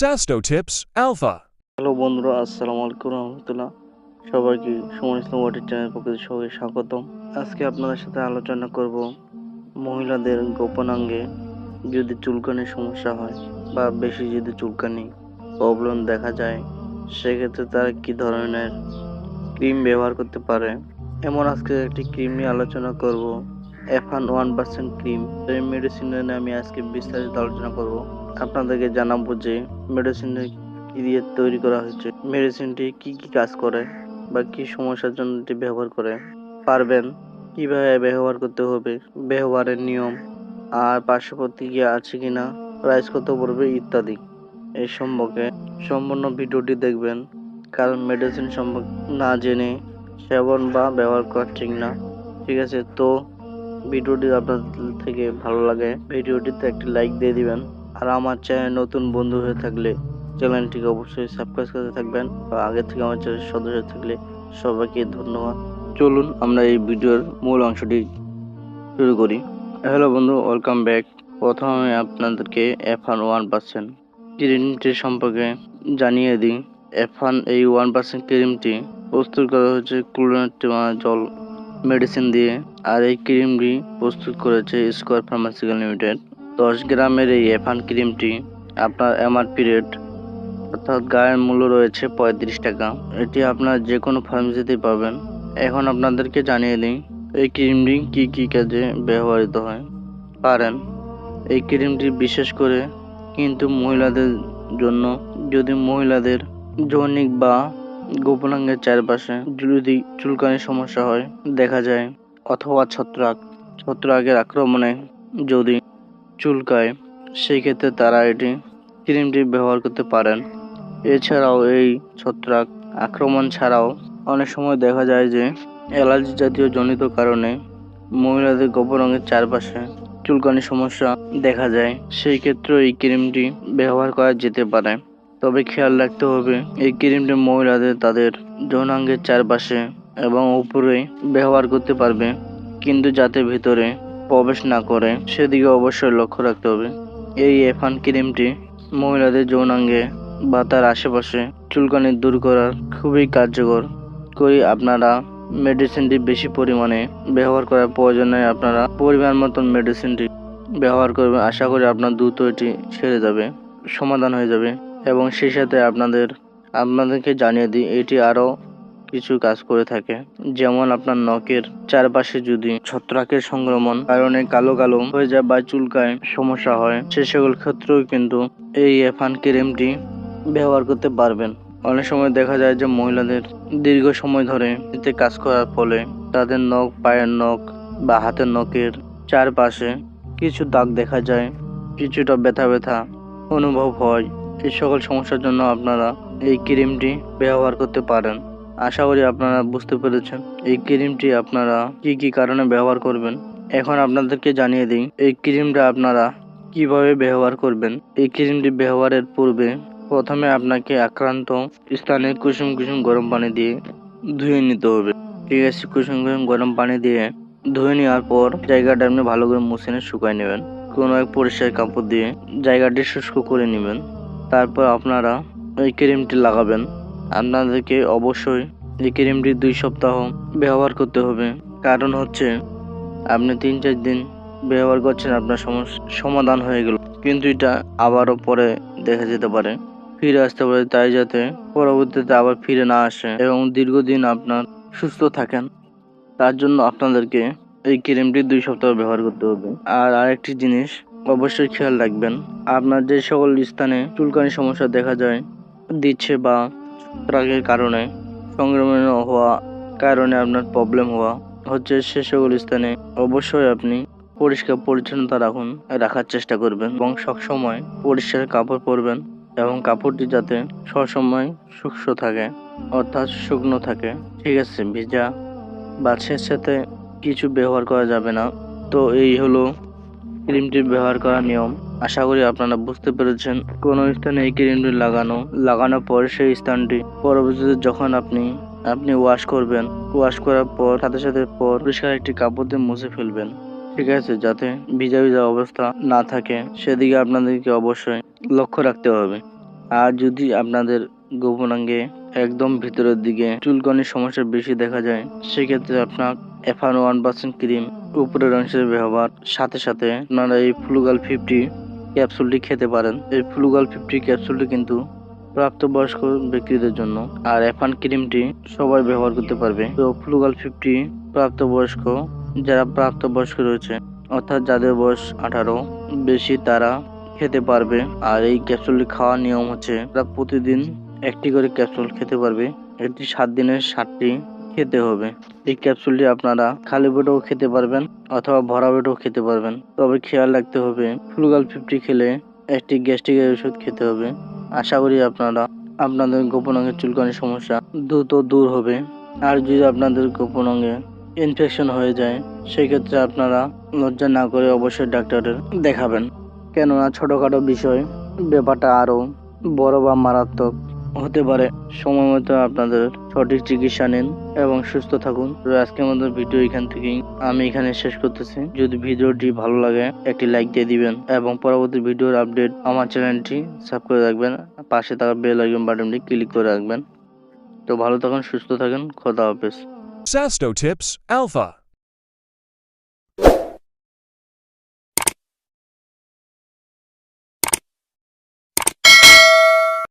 Sasto Tips Alpha. Hello বন্ধুরা, আসসালামু আলাইকুম রহমতুল্লাহ। সবাইকে সুমন ইসলাম ওয়াটার চ্যানেল পক্ষ সবাই স্বাগতম। আজকে আপনাদের সাথে আলোচনা করব মহিলাদের গোপনাঙ্গে যদি চুলকানির সমস্যা হয় বা বেশি যদি চুলকানি প্রবলেম দেখা যায়, সেক্ষেত্রে তারা কি ধরনের ক্রিম ব্যবহার করতে পারে? এমন আজকে একটি ক্রিম নিয়ে আলোচনা করব। এফান ওয়ান পার্সেন্ট ক্রিম এই মেডিসিন নিয়ে আমি আজকে বিস্তারিত আলোচনা করব। আপনাদেরকে জানাব যে মেডিসিনের কি দিয়ে তৈরি করা হয়েছে মেডিসিনটি কি কি কাজ করে, বা কি সমস্যার জন্য এটি ব্যবহার করে, পারবেন, কীভাবে ব্যবহার করতে হবে, ব্যবহারের নিয়ম, আর পার্শ্ব প্রতিক্রিয়া আছে কিনা প্রাইস কত পড়বে, ইত্যাদি। এই সম্পর্কে সম্পূর্ণ ভিডিওটি দেখবেন, কারণ মেডিসিন সম্পর্কে না জেনে সেবন বা ব্যবহার করা ঠিক না। ঠিক আছে, তো ভিডিওটি আপনাদের থেকে ভালো লাগে, ভিডিওটিতে একটি লাইক দিয়ে দিবেন। আর আমার চ্যানেল নতুন বন্ধু হয়ে থাকলে চ্যানেলটিকে অবশ্যই সাবস্ক্রাইব করতে থাকবেন। আগে থেকে আমার চ্যানেল সদস্য থাকলে সবাইকে ধন্যবাদ। চলুন আমরা এই ভিডিওর মূল অংশটি শুরু করি। হ্যালো বন্ধু ওয়েলকাম ব্যাক প্রথমে আপনাদেরকে এফান ওয়ান পার্সেন্ট ক্রিমটি সম্পর্কে জানিয়ে দিই। এফান এই ওয়ান পার্সেন্ট ক্রিমটি প্রস্তুত করা হয়েছে ক্লোরিনেট জল মেডিসিন দিয়ে আর এই ক্রিমটি প্রস্তুত করেছে স্কোয়ার ফার্মাসিক্যাল লিমিটেড দশ গ্রামের এই এফান ক্রিমটি আপনার এমআরপি রেট অর্থাৎ গায়ের মূল্য রয়েছে পঁয়ত্রিশ টাকা। এটি আপনার যে কোনো ফার্মেসিতেই পাবেন। এখন আপনাদেরকে জানিয়ে দিই, এই ক্রিমটি কি কি কাজে ব্যবহৃত হয়। পারেন। এই ক্রিমটি বিশেষ করে কিন্তু মহিলাদের জন্য। যদি মহিলাদের যৌনিক বা গোপনাঙ্গের চারপাশে যদি চুলকানির সমস্যা হয়, দেখা যায়। অথবা ছত্রাক। ছত্রাকের আক্রমণে যদি চুলকায় সেই ক্ষেত্রে তারা এটি ক্রিমটি ব্যবহার করতে পারেন। এছাড়াও এই ছত্রাক আক্রমণ ছাড়াও অনেক সময় দেখা যায় যে অ্যালার্জি জাতীয় জনিত কারণে মহিলাদের গোপরঙের চারপাশে চুলকানি সমস্যা দেখা যায়। সেই ক্ষেত্রে এই ক্রিমটি ব্যবহার করা যেতে পারে। তবে খেয়াল রাখতে হবে, এই ক্রিমটি মহিলাদের তাদের যৌনাঙ্গের চারপাশে এবং উপরে ব্যবহার করতে পারবে। কিন্তু যাতে ভিতরে প্রবেশ না করে, সেদিকে অবশ্যই লক্ষ্য রাখতে হবে। এই এফান ক্রিমটি মহিলাদের যৌনাঙ্গে বা তার আশেপাশে চুলকানি দূর করার খুবই কার্যকর। করি আপনারা মেডিসিনটি বেশি পরিমাণে ব্যবহার করার প্রয়োজন প্রয়োজনে আপনারা পরিমাণ মতন মেডিসিনটি ব্যবহার করবেন। আশা করি আপনার দ্রুত এটি সেরে যাবে, সমাধান হয়ে যাবে। এবং সেই সাথে আপনাদের, আপনাদেরকে জানিয়ে দিই, এটি আরও কিছু কাজ করে থাকে। যেমন আপনার নখের চারপাশে যদি ছত্রাকের সংক্রমণ কারণে কালো কালো হয়ে যায় বা চুলকায় সমস্যা হয়, সে সকল ক্ষেত্রেও কিন্তু এই এফান ক্রিমটি ব্যবহার করতে পারবেন। অনেক সময় দেখা যায় যে মহিলাদের দীর্ঘ সময় ধরে এতে কাজ করার ফলে তাদের নখ, পায়ের নখ বা হাতের নখের চারপাশে কিছু দাগ দেখা যায়, কিছুটা ব্যথা ব্যথা অনুভব হয়। এই সকল সমস্যার জন্য আপনারা এই ক্রিমটি ব্যবহার করতে পারেন। আশা করি আপনারা বুঝতে পেরেছেন এই ক্রিমটি আপনারা কি কি কারণে ব্যবহার করবেন। এখন আপনাদেরকে জানিয়ে দিই, এই ক্রিমটা আপনারা কীভাবে ব্যবহার করবেন। এই ক্রিমটি ব্যবহারের পূর্বে প্রথমে আপনাকে আক্রান্ত স্থানে কুসুম কুসুম গরম পানি দিয়ে ধুয়ে নিতে হবে। ঠিক আছে, কুসুম কুসুম গরম পানি দিয়ে ধুয়ে নেওয়ার পর জায়গাটা আপনি ভালো করে মুছে নিয়ে শুকায় নেবেন। কোনো এক পরিষ্কার কাপড় দিয়ে জায়গাটি শুষ্ক করে নেবেন। তারপর আপনারা এই ক্রিমটি লাগাবেন। আপনাদেরকে অবশ্যই এই ক্রিমটি দুই সপ্তাহ ব্যবহার করতে হবে। কারণ হচ্ছে, আপনি তিন চার দিন ব্যবহার করছেন, আপনার সমস্যা সমাধান হয়ে গেল। কিন্তু এটা আবারও পরে দেখা যেতে পারে। ফিরে আসতে পারে, তাই যাতে পরবর্তীতে আবার ফিরে না আসে এবং দীর্ঘদিন আপনার সুস্থ থাকেন। তার জন্য আপনাদেরকে এই ক্রিমটি দুই সপ্তাহ ব্যবহার করতে হবে। আর আরেকটি জিনিস অবশ্যই খেয়াল রাখবেন। আপনার যে সকল স্থানে চুলকানি সমস্যা দেখা যায়, দিচ্ছে বা ছত্রাকের কারণে সংক্রমণ হওয়া কারণে আপনার প্রবলেম হওয়া হচ্ছে, সে সকল স্থানে অবশ্যই আপনি পরিষ্কার পরিচ্ছন্নতা রাখুন, রাখার চেষ্টা করবেন এবং সবসময় পরিষ্কার কাপড় পরবেন এবং কাপড়টি যাতে সবসময় শুষ্ক থাকে, অর্থাৎ শুকনো থাকে। ঠিক আছে, ভিজা বা সাথে কিছু ব্যবহার করা যাবে না। তো এই হলো ক্রিমটি ব্যবহার করার নিয়ম। আশা করি আপনারা বুঝতে পেরেছেন। কোন স্থানে এই ক্রিমটি লাগানো, লাগানোর পর সেই স্থানটি পরবর্তীতে যখন আপনি আপনি ওয়াশ করবেন ওয়াশ করার পর, সাথে সাথে পর পরিষ্কার একটি কাপড় দিয়ে মুছে ফেলবেন। ঠিক আছে? যাতে ভিজা ভিজা অবস্থা না থাকে। সেদিকে আপনাদেরকে অবশ্যই লক্ষ্য রাখতে হবে। আর যদি আপনাদের গোপনাঙ্গে একদম ভিতরের দিকে চুলকানির সমস্যা বেশি দেখা যায়। সেক্ষেত্রে আপনার এফান ওয়ান পার্সেন্ট ক্রিম উপরের অংশের ব্যবহার, সাথে সাথে আপনারা এই ফ্লুগাল ফিফটি ক্যাপসুলটি খেতে পারেন। এই ফ্লুগাল ফিফটি ক্যাপসুলটি কিন্তু প্রাপ্তবয়স্ক ব্যক্তিদের জন্য। আর এফান ক্রিমটি সবাই ব্যবহার করতে পারবে। তো ফ্লুগাল ফিফটি প্রাপ্তবয়স্ক, যারা প্রাপ্তবয়স্ক রয়েছে, অর্থাৎ যাদের বয়স আঠারো, বেশি তারা খেতে পারবে। আর এই ক্যাপসুলটি খাওয়ার নিয়ম হচ্ছে, তারা প্রতিদিন একটি করে ক্যাপসুল খেতে পারবে। এটি সাত দিনের সাতটি খেতে হবে। এই ক্যাপসুলটি আপনারা খালি পেটেও খেতে পারবেন অথবা ভরা পেটেও খেতে পারবেন। তবে খেয়াল রাখতে হবে ফ্লুগাল ফিফটি খেলে একটি গ্যাস্ট্রিকের ওষুধ খেতে হবে। আশা করি আপনারা আপনাদের গোপন অঙ্গের চুলকানির সমস্যা দ্রুত দূর হবে। আর যদি আপনাদের গোপন অঙ্গে ইনফেকশন হয়ে যায়, সেক্ষেত্রে আপনারা লজ্জা না করে অবশ্যই ডাক্তারের দেখাবেন। কেননা ছোটোখাটো বিষয়, ব্যাপারটা আরও বড় বা মারাত্মক হতে পারে। সময় মতো আপনাদের সঠিক চিকিৎসা নিন এবং সুস্থ থাকুন। তো আজকের মতো ভিডিও এখান থেকেই আমি এখানে শেষ করতেছি। যদি ভিডিওটি ভালো লাগে, একটি লাইক দিয়ে দিবেন এবং পরবর্তী ভিডিওর আপডেট আমার চ্যানেলটি সাবস্ক্রাইব করে রাখবেন। পাশে থাকা বেল আইকন বাটনটি ক্লিক করে রাখবেন। তো ভালো থাকুন, সুস্থ থাকুন, খোদা হাফেজ। Sasto Tips Alpha.